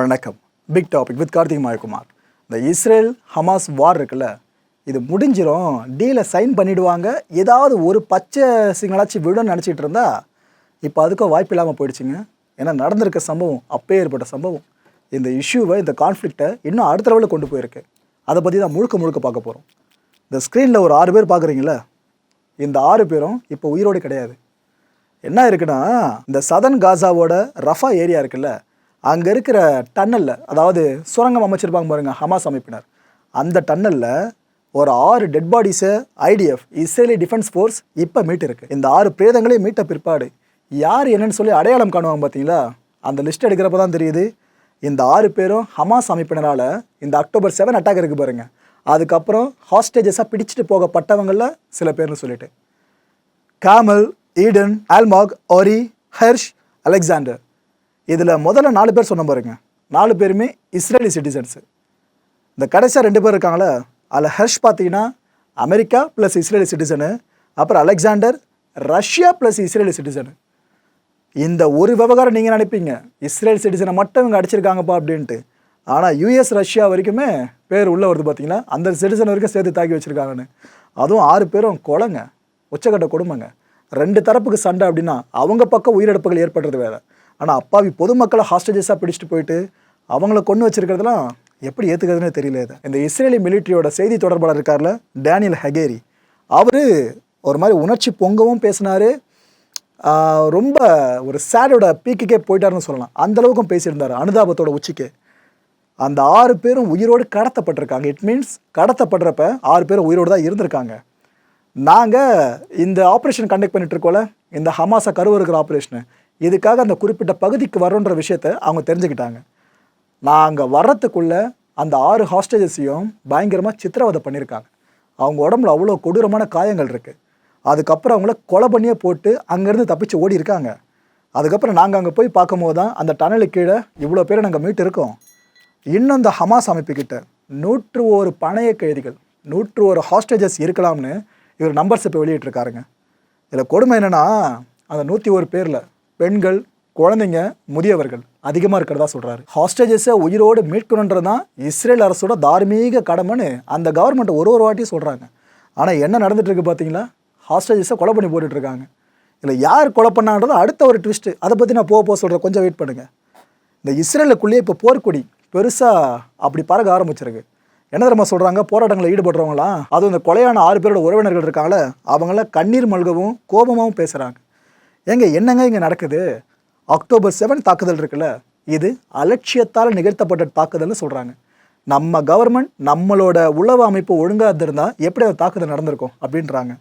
வணக்கம். Big topic with Karthik Mayakumar. இந்த Israel Hamas வார் இருக்குல்ல இது முடிஞ்சிடும் டீலை சைன் பண்ணிவிடுவாங்க ஏதாவது ஒரு பச்சை சிங்கலாச்சும் விடுன்னு நினச்சிட்டு இருந்தா இப்போ அதுக்கும் வாய்ப்பு இல்லாமல் போயிடுச்சுங்க. ஏன்னா நடந்திருக்க சம்பவம் அப்பே ஏற்பட்ட சம்பவம். இந்த இஷ்யூவை இந்த கான்ஃப்ளிக்டை இன்னும் அடுத்த லெவலில் கொண்டு போயிருக்கு. அதை பற்றி தான் முழுக்க முழுக்க பார்க்க போகிறோம் இந்த ஸ்க்ரீனில் ஒரு ஆறு பேர் பார்க்குறீங்களே? இந்த ஆறு பேரும் இப்போ உயிரோடு கிடையாது. என்ன இருக்குன்னா இந்த சதன் காசாவோட ரஃபா ஏரியா இருக்குல்ல அங்கே இருக்கிற டன்னலில் அதாவது சுரங்கம் அமைச்சிருப்பாங்க பாருங்கள் ஹமாஸ் அமைப்பினர். அந்த டன்னலில் ஒரு ஆறு டெட் பாடிஸை ஐடிஎஃப் இஸ்ரேலி டிஃபென்ஸ் ஃபோர்ஸ் இப்போ மீட்டு இருக்கு இந்த ஆறு பிரேதங்களையும் மீட்ட பிற்பாடு யார் என்னன்னு சொல்லி அடையாளம் காணுவாங்க பார்த்தீங்களா அந்த லிஸ்ட் எடுக்கிறப்ப தான் தெரியுது. இந்த ஆறு பேரும் ஹமாஸ் அமைப்பினரால் இந்த அக்டோபர் செவன் அட்டாக் இருக்கு பாருங்க. அதுக்கப்புறம் ஹாஸ்டேஜஸாக பிடிச்சிட்டு போகப்பட்டவங்களில் சில பேர்னு சொல்லிட்டு. Carmel Eden Almog Ori Hersh Alexander இதில் முதல்ல நாலு பேர் சொன்ன பாருங்க. நாலு பேருமே இஸ்ரேலி சிட்டிசன்ஸு இந்த கடைசியாக ரெண்டு பேர் இருக்காங்களே அதில் ஹர்ஷ் பார்த்தீங்கன்னா அமெரிக்கா ப்ளஸ் இஸ்ரேலி சிட்டிசனு அப்புறம் Alexander Russia plus Israeli citizen இந்த ஒரு விவகாரம் நீங்கள் நினைப்பீங்க. இஸ்ரேல் சிட்டிசனை மட்டும் இவங்க அடிச்சிருக்காங்கப்பா அப்படின்ட்டு. ஆனால் யூஎஸ் ரஷ்யா வரைக்குமே பேர் உள்ளே வருது பார்த்தீங்களா அந்த சிட்டிசன் வரைக்கும் சேர்த்து தாக்கி வச்சுருக்காங்கன்னு. அதுவும் ஆறு பேரும் கொலைங்க. உச்சக்கட்ட கொடுமைங்க. ரெண்டு தரப்புக்கு சண்டை அப்படின்னா அவங்க பக்கம் உயிரிழப்புகள் ஏற்படுறது வேறு. ஆனால் அப்பாவி பொதுமக்களை ஹாஸ்டேஜஸாக பிடிச்சிட்டு போயிட்டு அவங்கள கொண்டு வச்சிருக்கிறதுலாம் எப்படி ஏற்றுக்கிறதுனே தெரியல இது. இந்த இஸ்ரேலி மிலிட்ரியோட செய்தி தொடர்பாளர் இருக்கார்ல டேனியல் ஹெகேரி அவர் ஒரு மாதிரி உணர்ச்சி பொங்கவும் பேசினார். ரொம்ப ஒரு சேடோட பீக்குக்கே போயிட்டாருன்னு சொல்லலாம். அந்த அளவுக்கும் பேசியிருந்தார் அனுதாபத்தோட உச்சிக்கு. அந்த ஆறு பேரும் உயிரோடு கடத்தப்பட்டிருக்காங்க. இட் மீன்ஸ் கடத்தப்படுறப்ப ஆறு பேரும் உயிரோடு தான் இருந்திருக்காங்க. நாங்கள் இந்த ஆப்ரேஷன் கண்டக்ட் பண்ணிட்டு இருக்கோம்ல இந்த ஹமாஸை கருவறுக்கிற ஆப்ரேஷனு இதுக்காக அந்த குறிப்பிட்ட பகுதிக்கு வரோன்ற விஷயத்த அவங்க தெரிஞ்சுக்கிட்டாங்க. நான் அங்கே வர்றதுக்குள்ளே அந்த ஆறு ஹாஸ்டேஜஸையும் பயங்கரமாக சித்திரவதை பண்ணியிருக்காங்க அவங்க உடம்புல அவ்வளோ கொடூரமான காயங்கள் இருக்குது அதுக்கப்புறம் அவங்கள கொலை பண்ணியே போட்டு அங்கேருந்து தப்பிச்சு ஓடி இருக்காங்க. அதுக்கப்புறம் நாங்கள் அங்கே போய் பார்க்கும்போது தான் அந்த டனலு கீழே இவ்வளோ பேரை நாங்கள் மீட்டு இருக்கோம். இன்னும் இந்த ஹமாஸ் அமைப்புக்கிட்ட நூற்று ஒரு பணைய கைதிகள் நூற்று ஒரு ஹாஸ்டேஜஸ் இருக்கலாம்னு இவர் நம்பர்ஸ் இப்போ வெளியிட்டிருக்காருங்க. இதில் கொடுமை என்னென்னா அந்த நூற்றி ஒரு பேரில் பெண்கள் குழந்தைங்க முதியவர்கள் அதிகமாக இருக்கிறதா சொல்கிறாரு ஹாஸ்டேஜஸை உயிரோடு மீட்கணுன்றது தான் இஸ்ரேல் அரசோட தார்மீக கடமைன்னு அந்த கவர்மெண்ட் ஒரு ஒரு வாட்டியும் சொல்கிறாங்க ஆனால் என்ன நடந்துகிட்ருக்கு பார்த்தீங்களா ஹாஸ்டேஜஸை கொலை பண்ணி போட்டுட்ருக்காங்க இருக்காங்க இதில் யார் கொலை பண்ணான்றது அடுத்த ஒரு ட்விஸ்ட்டு அதை பற்றி நான் போக போக சொல்கிறேன் கொஞ்சம் வெயிட் பண்ணுங்கள் இந்த இஸ்ரேலுக்குள்ளேயே இப்போ போர்க்கொடி பெருசாக அப்படி பறக்க ஆரம்பிச்சிருக்கு. என்ன தெரியுமா சொல்கிறாங்க போராட்டங்களில் ஈடுபடுறவங்களாம் அதுவும் இந்த கொலையான ஆறு பேரோட உறவினர்கள் இருக்காங்களே அவங்களாம் கண்ணீர் மல்கவும் கோபமாகவும் பேசுகிறாங்க ஏங்க என்னங்க இங்கே நடக்குது? அக்டோபர் செவன் தாக்குதல் இருக்குல்ல இது அலட்சியத்தால் நிகழ்த்தப்பட்ட தாக்குதல்னு சொல்கிறாங்க நம்ம கவர்மெண்ட் நம்மளோட உளவு அமைப்பு ஒழுங்காக இருந்திருந்தால் எப்படி அந்த தாக்குதல் நடந்திருக்கும் அப்படின்றாங்க.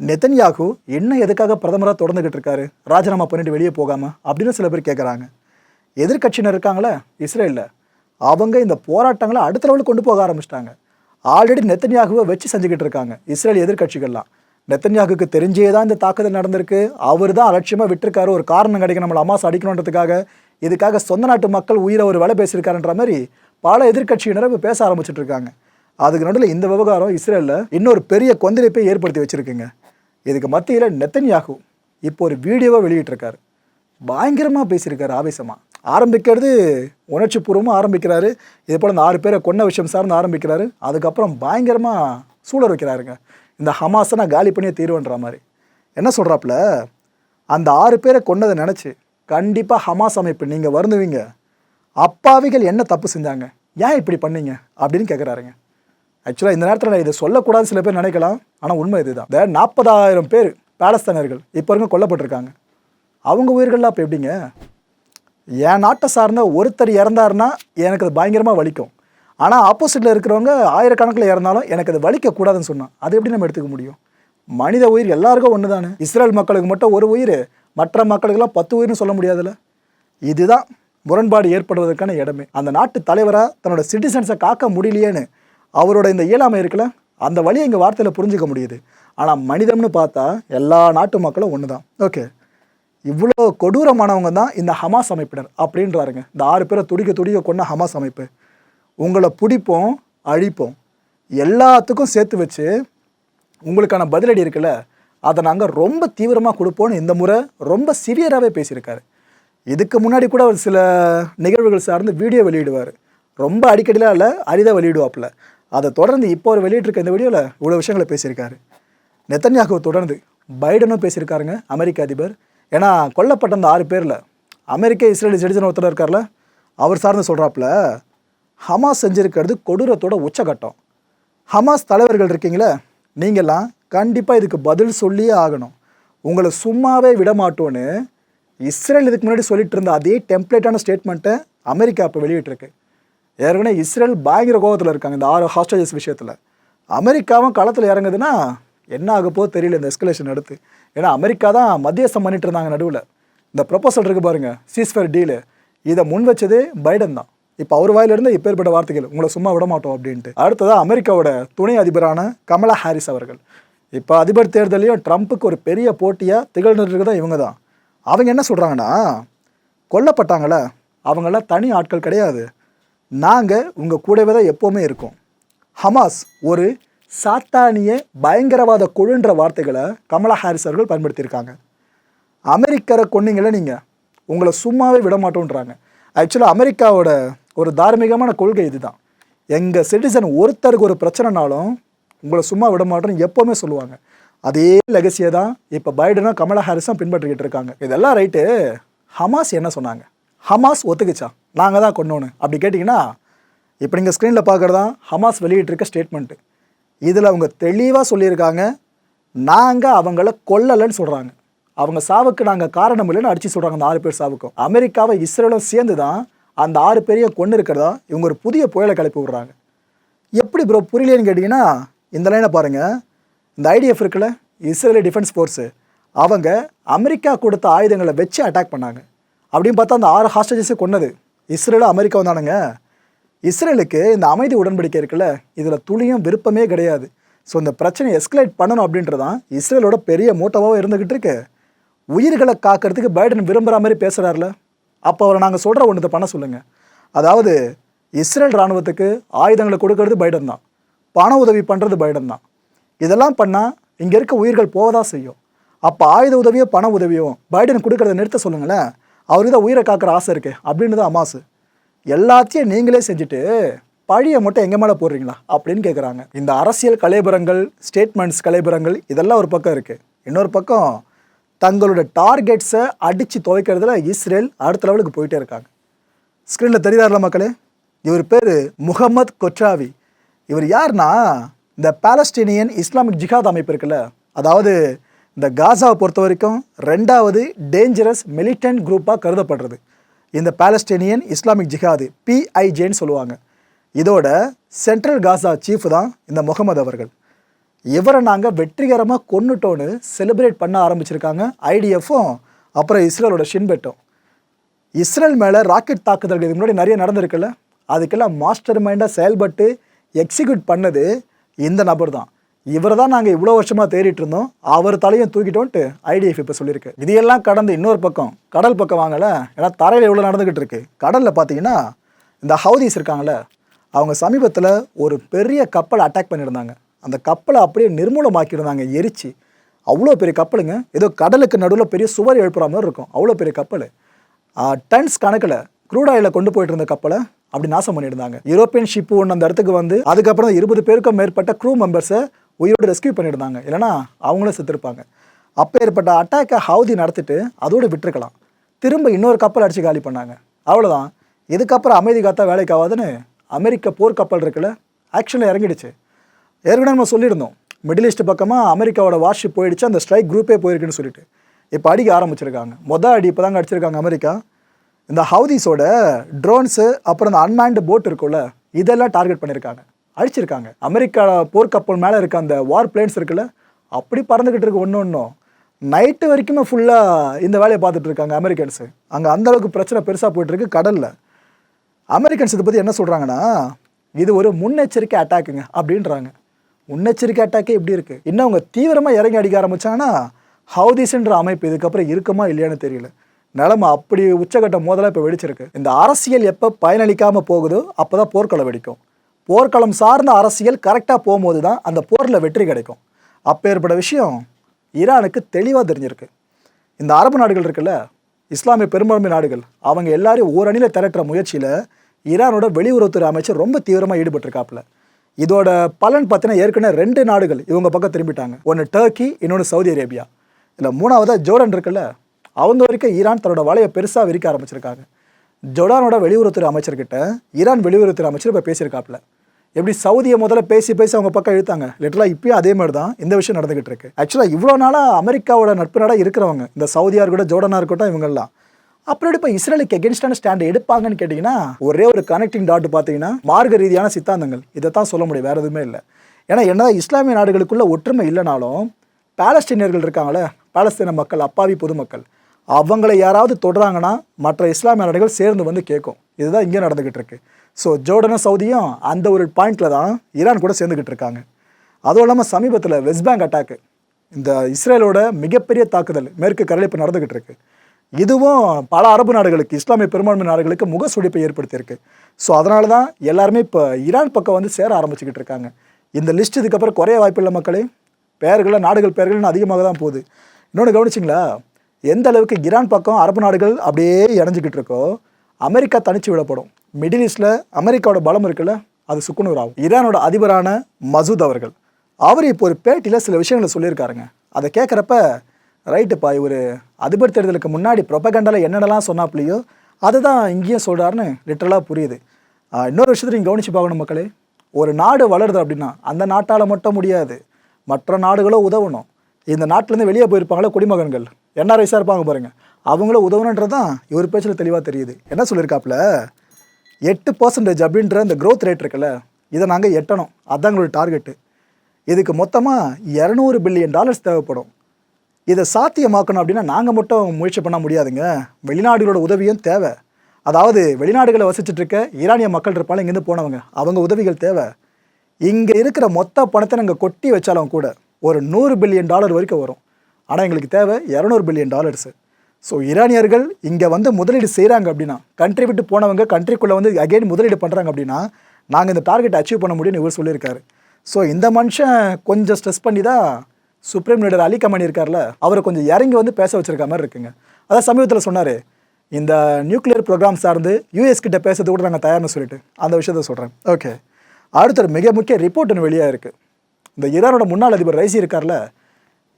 நெத்தன்யாகு என்ன எதுக்காக பிரதமராக தொடர்ந்துகிட்டு இருக்காரு? ராஜினாமா பண்ணிட்டு வெளியே போகாமல் அப்படின்னு சில பேர் கேட்குறாங்க எதிர்கட்சியினர் இருக்காங்களே இஸ்ரேலில். அவங்க இந்த போராட்டங்களை அடுத்த லெவலுக்கு கொண்டு போக ஆரம்பிச்சிட்டாங்க. ஆல்ரெடி நெத்தன்யாகுவை வச்சு செஞ்சுக்கிட்டு இருக்காங்க இஸ்ரேல் எதிர்க்கட்சிகள்லாம். நெத்தன்யாகுக்கு தெரிஞ்சே தான் இந்த தாக்குதல் நடந்திருக்கு. அவர் தான் அலட்சியமாக விட்டுருக்காரு. ஒரு காரணம் கிடைக்கும். நம்மளை அம்மாஸ் அடிக்கணுன்றதுக்காக. இதுக்காக சொந்த நாட்டு மக்கள் உயிரை ஒரு வேலை பேசியிருக்காருன்ற மாதிரி பல எதிர்க்கட்சியினர் இப்போ பேச ஆரம்பிச்சுட்டு இருக்காங்க அதுக்கு நடுவில் இந்த விவகாரம் இஸ்ரேலில் இன்னொரு பெரிய கொந்தளிப்பை ஏற்படுத்தி வச்சுருக்குங்க. இதுக்கு மத்தியில் நெத்தன்யாகு இப்போ ஒரு வீடியோவை வெளியிட்டிருக்காரு. பயங்கரமாக பேசியிருக்காரு ஆவேசமாக ஆரம்பிக்கிறது உணர்ச்சி பூர்வமாக ஆரம்பிக்கிறாரு. இது போல் இந்த ஆறு பேரை கொன்ன விஷயம் சார்ந்து ஆரம்பிக்கிறாரு. அதுக்கப்புறம் பயங்கரமாக சூழல் வைக்கிறாருங்க. இந்த ஹமாஸை நான் காலி பண்ணியே தீர்வேன்ற மாதிரி. என்ன சொல்கிறாப்புல அந்த ஆறு பேரை கொன்னதை நினச்சி கண்டிப்பாக ஹமாஸ் அமைப்பு நீங்கள் வருந்துவீங்க. அப்பாவிகள் என்ன தப்பு செஞ்சாங்க? ஏன் இப்படி பண்ணீங்க? அப்படின்னு கேட்குறாருங்க ஆக்சுவலாக இந்த நேரத்தில் நான் இதை சொல்லக்கூடாது சில பேர் நினைக்கலாம். ஆனால் உண்மை இதுதான். இந்த நாற்பதாயிரம் பேர் பாலஸ்தீனர்கள் இப்போ வரைக்கும் கொல்லப்பட்டிருக்காங்க. அவங்க உயிர்கள்லாம் இப்போ எப்படிங்க? என் நாட்டை சார்ந்த ஒருத்தர் இறந்தாருன்னா எனக்கு அது பயங்கரமாக வலிக்கும். ஆனால் ஆப்போசிட்டில் இருக்கிறவங்க ஆயிரக்கணக்கில் இறந்தாலும் எனக்கு அது வலிக்கக்கூடாதுன்னு சொன்னான். அது எப்படி நம்ம எடுத்துக்க முடியும்? மனித உயிர் எல்லாருக்கும் ஒன்று தானே இஸ்ரேல் மக்களுக்கு மட்டும் ஒரு உயிர் மற்ற மக்களுக்கெல்லாம் பத்து உயிர்னு சொல்ல முடியாதுல்ல? இதுதான் முரண்பாடு ஏற்படுவதற்கான இடமே. அந்த நாட்டு தலைவராக தன்னோட சிட்டிசன்ஸை காக்க முடியலையேன்னு அவரோட இந்த இயலாமை இருக்குல்ல அந்த வழியை எங்கள் வார்த்தையில் புரிஞ்சுக்க முடியுது. ஆனால் மனிதம்னு பார்த்தா எல்லா நாட்டு மக்களும் ஒன்று தான் ஓகே இவ்வளோ கொடூரமானவங்க தான் இந்த ஹமாஸ் அமைப்பினர் அப்படின்றாருங்க. இந்த ஆறு பேரை துடிக்க துடிக்க கொண்ட ஹமாஸ் அமைப்பு. உங்களை பிடிப்போம் அழிப்போம். எல்லாத்துக்கும் சேர்த்து வச்சு உங்களுக்கான பதிலடி இருக்குல்ல அதை நாங்கள் ரொம்ப தீவிரமாக கொடுப்போம்னு இந்த முறை ரொம்ப சிவியராகவே பேசியிருக்காரு. இதுக்கு முன்னாடி கூட அவர் சில நிகழ்வுகள் சார்ந்து வீடியோ வெளியிடுவார். ரொம்ப அடிக்கடிலாம் இல்லை அரிதாக வெளியிடுவாப்புல. அதை தொடர்ந்து இப்போ அவர் வெளியிட்டிருக்க இந்த வீடியோவில் இவ்வளோ விஷயங்களை பேசியிருக்காரு. நெத்தன்யாகவை தொடர்ந்து பைடனும் பேசியிருக்காருங்க அமெரிக்க அதிபர். ஏன்னா கொல்லப்பட்ட அந்த ஆறு பேரில் அமெரிக்க இஸ்ரேலி சிட்டிசன் ஒருத்தர் இருக்கார்ல அவர் சார்ந்து சொல்கிறாப்புல ஹமாஸ் செஞ்சுருக்கிறது கொடூரத்தோட உச்சகட்டம். ஹமாஸ் தலைவர்கள் இருக்கீங்களே நீங்கள்லாம் கண்டிப்பாக இதுக்கு பதில் சொல்லியே ஆகணும். உங்களை சும்மாவே விட மாட்டோன்னு இஸ்ரேல் இதுக்கு முன்னாடி சொல்லிட்டு இருந்த அதே டெம்ப்ளேட்டான ஸ்டேட்மெண்ட்டை அமெரிக்கா இப்போ வெளியிட்டிருக்கு. ஏற்கனவே இஸ்ரேல் பயங்கர கோபத்தில் இருக்காங்க இந்த ஆறு ஹாஸ்டேஜஸ் விஷயத்தில். அமெரிக்காவும் களத்தில் இறங்குதுன்னா என்ன ஆக போது தெரியல இந்த எஸ்கலேஷன் எடுத்து ஏன்னா அமெரிக்கா தான் மத்தியஸ்தம் பண்ணிட்டு இருந்தாங்க நடுவில். இந்த ப்ரொப்போசல் இருக்குது பாருங்க சீஸ்ஃபர் டீலு இதை முன் வச்சதே பைடன் தான். இப்போ அவர் வாயிலிருந்து இப்பேற்பட்ட வார்த்தைகள் உங்களை சும்மா விட மாட்டோம் அப்படின்ட்டு. அடுத்ததாக அமெரிக்காவோட துணை அதிபரான கமலா ஹாரிஸ் அவர்கள். இப்போ அதிபர் தேர்தலையும் ட்ரம்ப்புக்கு ஒரு பெரிய போட்டியாக திகழ்ந்துட்டு தான் இவங்க தான் அவங்க என்ன சொல்கிறாங்கன்னா கொல்லப்பட்டாங்களே அவங்களாம் தனி ஆட்கள் கிடையாது. நாங்கள் உங்கள் கூடவே தான் எப்போவுமே இருக்கோம். ஹமாஸ் ஒரு சாத்தானிய பயங்கரவாத குழுன்ற வார்த்தைகளை கமலா ஹாரிஸ் அவர்கள் பயன்படுத்தியிருக்காங்க. அமெரிக்கரை கொன்னீங்களே நீங்கள் உங்களை சும்மாவே விட மாட்டோன்றாங்க. ஆக்சுவலாக அமெரிக்காவோட ஒரு தார்மீகமான கொள்கை இதுதான். எங்கள் சிட்டிசன் ஒருத்தருக்கு ஒரு பிரச்சனைனாலும் உங்களை சும்மா விட மாட்டோம்னு எப்போவுமே சொல்லுவாங்க. அதே லெகசியை தான் இப்போ பைடனும் கமலா ஹாரிஸும் பின்பற்றிக்கிட்டு இருக்காங்க. இதெல்லாம் ரைட்டு ஹமாஸ் என்ன சொன்னாங்க? ஹமாஸ் ஒத்துக்குச்சா? நாங்கள் தான் கொண்டோன்னு அப்படி கேட்டிங்கன்னா இப்போ நீங்கள் ஸ்க்ரீனில் பார்க்குறது தான் ஹமாஸ் வெளியிட்டிருக்க ஸ்டேட்மெண்ட்டு இதில் அவங்க தெளிவாக சொல்லியிருக்காங்க. நாங்கள் அவங்கள கொல்லலைன்னு சொல்கிறாங்க அவங்க சாவுக்கு நாங்கள் காரணம் இல்லைன்னு அடித்து சொல்கிறாங்க அந்த ஆறு பேர் சாவுக்கும். அமெரிக்காவை இஸ்ரேலும் சேர்ந்து தான் அந்த ஆறு பேரையும் கொண்டு இருக்கிறதா இவங்க ஒரு புதிய புயலை கிளப்பி விடுறாங்க. எப்படி ப்ரோ புரியலேன்னு கேட்டிங்கன்னா இந்த லைனை பாருங்கள் இந்த ஐடிஎஃப் இருக்குல்ல இஸ்ரேலி டிஃபென்ஸ் ஃபோர்ஸு அவங்க அமெரிக்கா கொடுத்த ஆயுதங்களை வச்சு அட்டாக் பண்ணாங்க. அப்படின்னு பார்த்தா அந்த ஆறு ஹாஸ்டேஜஸை கொன்னது. இஸ்ரேலும் அமெரிக்காவும் தானுங்க. இஸ்ரேலுக்கு இந்த அமைதி உடன்படிக்கை இருக்குல்ல இதில் துளியும் விருப்பமே கிடையாது. ஸோ இந்த பிரச்சனையை எஸ்கலேட் பண்ணணும் அப்படின்றதான் இஸ்ரேலோட பெரிய மோட்டோவாகவும் இருந்துக்கிட்டு இருக்கு. உயிர்களை காக்கிறதுக்கு பைடன் விரும்புகிற மாதிரி பேசுகிறாருல அப்போ அவரை நாங்கள் சொல்கிற ஒன்றத்தை பண்ண சொல்லுங்கள் அதாவது இஸ்ரேல் இராணுவத்துக்கு ஆயுதங்களை கொடுக்கறது பைடன் தான். பண உதவி பண்ணுறது பைடன் தான். இதெல்லாம் பண்ணால் இங்கே இருக்க உயிர்கள் போவதா செய்யும். அப்போ ஆயுத உதவியோ பண உதவியோ பைடன் கொடுக்கறத நிறுத்த சொல்லுங்களேன். அவருக்கு தான் உயிரை காக்கிற ஆசை இருக்கு. அப்படின்னு தான் அமாசு. எல்லாத்தையும் நீங்களே செஞ்சுட்டு பழியை மட்டும் எங்கே மேலே போடுறீங்களா? அப்படின்னு கேட்குறாங்க இந்த அரசியல் கலைபுரங்கள் ஸ்டேட்மெண்ட்ஸ் கலைபுரங்கள் இதெல்லாம் ஒரு பக்கம் இருக்குது இன்னொரு பக்கம் தங்களோட டார்கெட்ஸை அடித்து துவைக்கிறதுல இஸ்ரேல் அடுத்த லெவலுக்கு போயிட்டே இருக்காங்க. ஸ்க்ரீனில் தெரியுதாரில்ல மக்களே? இவர் பேர் முகமது கொட்ராவி. இவர் யார்னா இந்த பாலஸ்டீனியன் இஸ்லாமிக் ஜிஹாத் அமைப்பு இருக்குல்ல அதாவது இந்த காசாவை பொறுத்த வரைக்கும் ரெண்டாவது டேஞ்சரஸ் மிலிட்டன்ட் குரூப்பாக கருதப்படுறது. இந்த பாலஸ்டீனியன் இஸ்லாமிக் ஜிஹாது பிஐஜேன்னு சொல்லுவாங்க. இதோட சென்ட்ரல் காசா சீஃப் தான் இந்த முகமது அவர்கள். இவரை நாங்கள் வெற்றிகரமாக கொன்னுட்டோன்னு செலிப்ரேட் பண்ண ஆரம்பிச்சிருக்காங்க. ஐடிஎஃப்பும் அப்புறம் இஸ்ரேலோட ஷின்பெட்டும். இஸ்ரேல் மேலே ராக்கெட் தாக்குதல்கள் இதுக்கு முன்னாடி நிறைய நடந்திருக்குல்ல? அதுக்கெல்லாம் மாஸ்டர் மைண்டாக செயல்பட்டு எக்ஸிக்யூட் பண்ணது இந்த நபர் தான். இவரை தான் நாங்கள் இவ்வளோ வருஷமாக தேடிட்டு இருந்தோம். அவர் தலையும் தூக்கிட்டோன்ட்டு ஐடிஎஃப் இப்போ சொல்லியிருக்கு. இதையெல்லாம் கடந்து இன்னொரு பக்கம் கடல் பக்கம் வாங்கலை. ஏன்னா தரையில் எவ்வளோ நடந்துக்கிட்டு இருக்கு. கடலில் பார்த்தீங்கன்னா இந்த ஹவுதீஸ் இருக்காங்கல்ல அவங்க சமீபத்தில் ஒரு பெரிய கப்பலை அட்டாக் பண்ணியிருந்தாங்க. அந்த கப்பலை அப்படியே நிர்மூலமாக்கியிருந்தாங்க எரிச்சு. அவ்வளோ பெரிய கப்பலுங்க. ஏதோ கடலுக்கு நடுவில் பெரிய சுவர் எழுப்புற மாதிரி இருக்கும். அவ்வளோ பெரிய கப்பல். டன்ஸ் கணக்கில் க்ரூட் ஆயில கொண்டு போயிட்டு இருந்த கப்பலை அப்படி நாசம் பண்ணியிருந்தாங்க யூரோப்பியன் ஷிப் ஒன்று அந்த இடத்துக்கு வந்து அதுக்கப்புறம் இருபது பேருக்கும் மேற்பட்ட க்ரூ மெம்பர்ஸை உயிரோடு ரெஸ்கியூ பண்ணியிருந்தாங்க இல்லைனா அவங்களும் செத்துருப்பாங்க. அப்போ ஏற்பட்ட அட்டாக்கை ஹவுதி நடத்திட்டு அதோடு விட்டுருக்கலாம். திரும்ப இன்னொரு கப்பல் அடித்து காலி பண்ணாங்க. அவ்வளோதான் இதுக்கப்புறம் அமைதி காத்தா வேலைக்கு ஆகாதுன்னு அமெரிக்க போர்க்கப்பல் இருக்குல்ல ஆக்ஷனில் இறங்கிடுச்சு. ஏற்கனவே நம்ம சொல்லியிருந்தோம். மிடில் ஈஸ்ட் பக்கமாக அமெரிக்காவோட வார்ஷிப் போயிடுச்சு அந்த ஸ்ட்ரைக் குரூப்பே போயிருக்குன்னு சொல்லிட்டு. இப்போ அடிக்க ஆரம்பிச்சிருக்காங்க. மொதல் அடி இப்போ தாங்க அடிச்சிருக்காங்க அமெரிக்கா. இந்த ஹவுதிஸோட ட்ரோன்ஸு அப்புறம் இந்த அன்மேன்டு போட் இருக்குல்ல இதெல்லாம் டார்கெட் பண்ணியிருக்காங்க அழிச்சிருக்காங்க. அமெரிக்கா போர்க்கப்பல் மேலே இருக்க அந்த வார் பிளேன்ஸ் இருக்குல்ல அப்படி பறந்துக்கிட்டு இருக்கு ஒன்று ஒன்றும் நைட்டு வரைக்குமே ஃபுல்லாக இந்த வேலையை பார்த்துட்டு இருக்காங்க அமெரிக்கன்ஸு அங்கே அந்தளவுக்கு பிரச்சனை பெருசாக போயிட்டுருக்கு கடலில். அமெரிக்கன்ஸ் இதை பற்றி என்ன சொல்கிறாங்கன்னா இது ஒரு முன்னெச்சரிக்கை அட்டாக்குங்க அப்படின்றாங்க. முன்னெச்சரிக்கை அட்டாக்கே எப்படி இருக்குது இன்னும் அவங்க தீவிரமாக இறங்கி அடிக்க ஆரம்பிச்சாங்கன்னா ஹவுதிஸ்ன்ற அமைப்பு இதுக்கப்புறம் இருக்குமா இல்லையான்னு தெரியல. நிலமை அப்படி உச்சகட்ட மோதலாக இப்போ வெடிச்சிருக்கு. இந்த அரசியல் எப்போ பயனளிக்காமல் போகுதோ அப்போ தான் போர்க்களம் வெடிக்கும். போர்க்களம் சார்ந்த அரசியல் கரெக்டாக போகும்போது தான் அந்த போரில் வெற்றி கிடைக்கும். அப்போ ஏற்பட விஷயம் ஈரானுக்கு தெளிவாக தெரிஞ்சிருக்கு. இந்த அரபு நாடுகள் இருக்குல்ல இஸ்லாமிய பெரும்பான்மை நாடுகள் அவங்க எல்லாரையும் ஓரணியில் திரட்டுற முயற்சியில் ஈரானோட வெளியுறவுத்துறை அமைச்சர் ரொம்ப தீவிரமாக ஈடுபட்டிருக்காப்புல. இதோட பலன் பார்த்தீங்கன்னா ஏற்கனவே ரெண்டு நாடுகள் இவங்க பக்கம் திரும்பிட்டாங்க. ஒன்று டர்க்கி இன்னொன்று சவுதி அரேபியா இல்லை மூணாவதாக ஜோர்டன் இருக்குல்ல அவங்க வரைக்கும் ஈரான் தன்னோட வலையை பெருசாக விரிக்க ஆரம்பிச்சிருக்காங்க. ஜோர்டானோட வெளியுறவுத்துறை அமைச்சர்கிட்ட ஈரான் வெளியுறவுத்துறை அமைச்சர் இப்போ பேசியிருக்காப்புல. எப்படி சவுதியை முதல்ல பேசி பேசி அவங்க பக்கம் இழுத்தாங்க. லிட்டலாக இப்பயும் அதே மாதிரி தான் இந்த விஷயம் நடந்துகிட்டு இருக்கு. ஆக்சுவலாக இவ்வளோ நாளாக அமெரிக்காவோட நட்பு நாடாக இருக்கிறவங்க இந்த சவுதியாக இருக்கட்டும் ஜோர்டனாக இருக்கட்டும் இவங்கெல்லாம் அப்புறம் இப்போ இஸ்ரேலுக்கு எகென்ஸ்டான ஸ்டாண்ட் எடுப்பாங்கன்னு கேட்டிங்கன்னா ஒரே ஒரு கனெக்டிங் டாட் பார்த்தீங்கன்னா மார்க்க ரீதியான சித்தாந்தங்கள். இதை தான் சொல்ல முடியும் வேறு எதுவுமே இல்லை. ஏன்னா என்னதான் இஸ்லாமிய நாடுகளுக்குள்ள ஒற்றுமை இல்லைனாலும் பாலஸ்தீனியர்கள் இருக்காங்களே பாலஸ்தீன மக்கள் அப்பாவி பொதுமக்கள் அவங்கள யாராவது தொடுறாங்கன்னா மற்ற இஸ்லாமிய நாடுகள் சேர்ந்து வந்து கேட்கும். இதுதான் இங்கே நடந்துக்கிட்டு இருக்கு. ஸோ ஜோர்டனும் சவுதியும் அந்த ஒரு பாயிண்டில் தான் ஈரான் கூட சேர்ந்துக்கிட்டு இருக்காங்க. அதுவும் இல்லாமல் சமீபத்தில் வெஸ்ட் பேங்க் அட்டாக்கு இந்த இஸ்ரேலோட மிகப்பெரிய தாக்குதல் மேற்கு கரையில் இப்போ நடந்துக்கிட்டு இருக்குது இதுவும் பல அரபு நாடுகளுக்கு இஸ்லாமிய பெரும்பான்மை நாடுகளுக்கு முக சுழிப்பை ஏற்படுத்தியிருக்கு. ஸோ அதனால தான் எல்லாருமே இப்போ ஈரான் பக்கம் வந்து சேர ஆரம்பிச்சுக்கிட்டு இருக்காங்க. இந்த லிஸ்ட் இதுக்கப்புறம் குறைய வாய்ப்பில்லை மக்களே. பெயர்களில் நாடுகள் பெயர்கள்னு அதிகமாக தான் போகுது. இன்னொன்று கவனிச்சிங்களா? எந்த அளவுக்கு ஈரான் பக்கம் அரபு நாடுகள் அப்படியே இணைஞ்சிக்கிட்டு இருக்கோ அமெரிக்கா தனிச்சு விடப்படும். மிடில் ஈஸ்டில் அமெரிக்காவோட பலம் இருக்குல்ல அது சுக்குனூர் ஆகும். ஈரானோட அதிபரான மசூத் அவர்கள். அவர் இப்போ ஒரு பேட்டியில் சில விஷயங்களை சொல்லியிருக்காருங்க. அதை கேட்குறப்ப ரைட்டுப்பா இவர் அதிபர் தேர்தலுக்கு முன்னாடி ப்ரொபகண்டாவில் என்னென்னலாம் சொன்னாப்லையோ அதை தான் இங்கேயும் சொல்கிறாருன்னு லிட்டரலாக புரியுது. இன்னொரு விஷயத்தை நீங்கள் கவனித்து பார்க்கணும் மக்களே. ஒரு நாடு வளருது அப்படின்னா அந்த நாட்டால் மட்டும் முடியாது. மற்ற நாடுகளும் உதவணும். இந்த நாட்டிலேருந்து வெளியே போயிருப்பாங்களே குடிமகன்கள். என்ஆர்ஐஸாக இருப்பாங்க பாருங்கள் அவங்களும் உதவணுன்றது தான் இவர் பேச்சில் தெளிவாக தெரியுது. என்ன சொல்லியிருக்காப்புல எட்டு பர்சன்டேஜ் அப்படின்ற இந்த க்ரோத் ரேட் இருக்குல்ல இதை நாங்கள் எட்டணும். அதான் எங்களோட டார்கெட்டு இதுக்கு மொத்தமாக இரநூறு பில்லியன் டாலர்ஸ் தேவைப்படும். இதை சாத்தியமாக்கணும் அப்படின்னா நாங்கள் மட்டும் முயற்சி பண்ண முடியாதுங்க. வெளிநாடுகளோட உதவியும் தேவை. அதாவது வெளிநாடுகளை வசிச்சுட்டு இருக்க ஈரானிய மக்கள் இருப்பாலும் இங்கேருந்து போனவங்க. அவங்க உதவிகள் தேவை. இங்கே இருக்கிற மொத்த பணத்தை நாங்கள் கொட்டி வச்சாலும் கூட ஒரு நூறு பில்லியன் டாலர் வரைக்கும் வரும். ஆனால் எங்களுக்கு தேவை இரநூறு பில்லியன் டாலர்ஸு. ஸோ ஈரானியர்கள் இங்கே வந்து முதலீடு செய்கிறாங்க அப்படின்னா கண்ட்ரி விட்டு போனவங்க கண்ட்ரிக்குள்ளே வந்து அகைன் முதலீடு பண்ணுறாங்க அப்படின்னா நாங்கள் இந்த டார்கெட் அச்சீவ் பண்ண முடியும்னு இவர் சொல்லியிருக்காரு. ஸோ இந்த மனுஷன் கொஞ்சம் ஸ்ட்ரெஸ் பண்ணி தான் சுப்ரீம் லீடர் அலி கமானி இருக்கார்ல அவரை கொஞ்சம் இறங்கி வந்து பேச வச்சிருக்க மாதிரி இருக்குங்க. அதான் சமீபத்தில் சொன்னார் இந்த நியூக்ளியர் ப்ரோக்ராம் சார்ந்து யூஎஸ் கிட்ட பேசுறது கூட நாங்கள் தயார்னு சொல்லிட்டு அந்த விஷயத்த சொல்கிறேன் ஓகே அடுத்த மிக முக்கிய ரிப்போர்ட் ஒன்று வெளியாக இருக்குது இந்த ஈரானோட முன்னாள் அதிபர் ரைசி இருக்கார்ல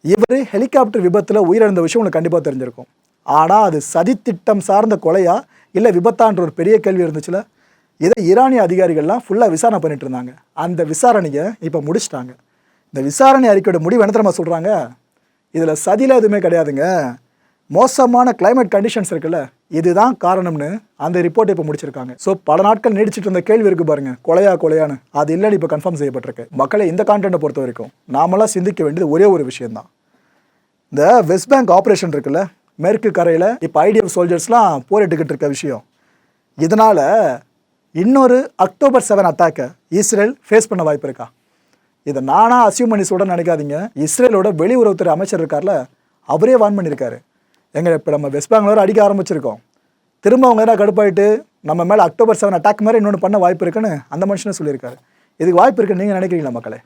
இவர் ஹெலிகாப்டர் விபத்தில் உயிரிழந்த விஷயம் உங்களுக்கு கண்டிப்பாக தெரிஞ்சிருக்கும். ஆனால் அது சதித்திட்டம் சார்ந்த கொலையா இல்லை விபத்தான்ற ஒரு பெரிய கேள்வி இருந்துச்சுல? இதை ஈரானிய அதிகாரிகள்லாம் ஃபுல்லாக விசாரணை பண்ணிட்டு இருந்தாங்க. அந்த விசாரணையை இப்போ முடிச்சிட்டாங்க. இந்த விசாரணை அறிக்கையோட முடிவு என்ன தெரியுமா சொல்கிறாங்க இதில் சதியில் எதுவுமே கிடையாதுங்க. மோசமான கிளைமேட் கண்டிஷன்ஸ் இருக்குல்ல இதுதான் காரணம்னு அந்த ரிப்போர்ட் இப்போ முடிச்சிருக்காங்க. ஸோ பல நாட்கள் நீடிச்சிட்டு இருந்த கேள்வி இருக்கு பாருங்க கொலையா கொலையான்னு. அது இல்லைன்னு இப்போ கன்ஃபார்ம் செய்யப்பட்டிருக்கு. மக்களை இந்த கான்டென்ட்டை பொறுத்த வரைக்கும் நாமெல்லாம் சிந்திக்க வேண்டியது ஒரே ஒரு விஷயம்தான். இந்த வெஸ்ட் பேங்க் ஆப்ரேஷன் இருக்குல்ல மேற்கு கரையில் இப்போ ஐடிஎஃப் சோல்ஜர்ஸ்லாம் போரிட்டுக்கிட்டு இருக்க விஷயம். இதனால் இன்னொரு அக்டோபர் செவன் அட்டாக்கை இஸ்ரேல் ஃபேஸ் பண்ண வாய்ப்பு இருக்கா? இதை நானா அசியூம் பண்ணி சொல்கிறேன்னு நினைக்காதீங்க. இஸ்ரேலோட வெளியுறவுத்துறை அமைச்சர் இருக்கார்ல அவரே வான் பண்ணியிருக்காரு. எங்க இப்போ நம்ம வெஸ்ட் பெங்காலோட அடிக்க ஆரம்பிச்சிருக்கோம். திரும்ப அவங்க எதாவது கடுப்பாயிட்டு நம்ம மேலே அக்டோபர் செவன் அட்டாக் மாதிரி இன்னொன்று பண்ண வாய்ப்பு இருக்குன்னு அந்த மனுஷனே சொல்லியிருக்காரு. இதுக்கு வாய்ப்பு இருக்குன்னு நீங்கள் நினைக்கிறீங்களா மக்களே?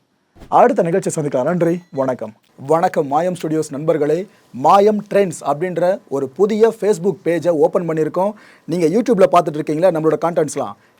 அடுத்த நிகழ்ச்சி சந்திக்கலாம். நன்றி வணக்கம். வணக்கம் மாயம் ஸ்டுடியோஸ் நண்பர்களே. மாயம் ட்ரெண்ட்ஸ் அப்படின்ற ஒரு புதிய ஃபேஸ்புக் பேஜை ஓப்பன் பண்ணியிருக்கோம். நீங்கள் யூடியூப்பில் பார்த்துட்டு இருக்கீங்களா? நம்மளோட கான்டென்ட்ஸ்லாம்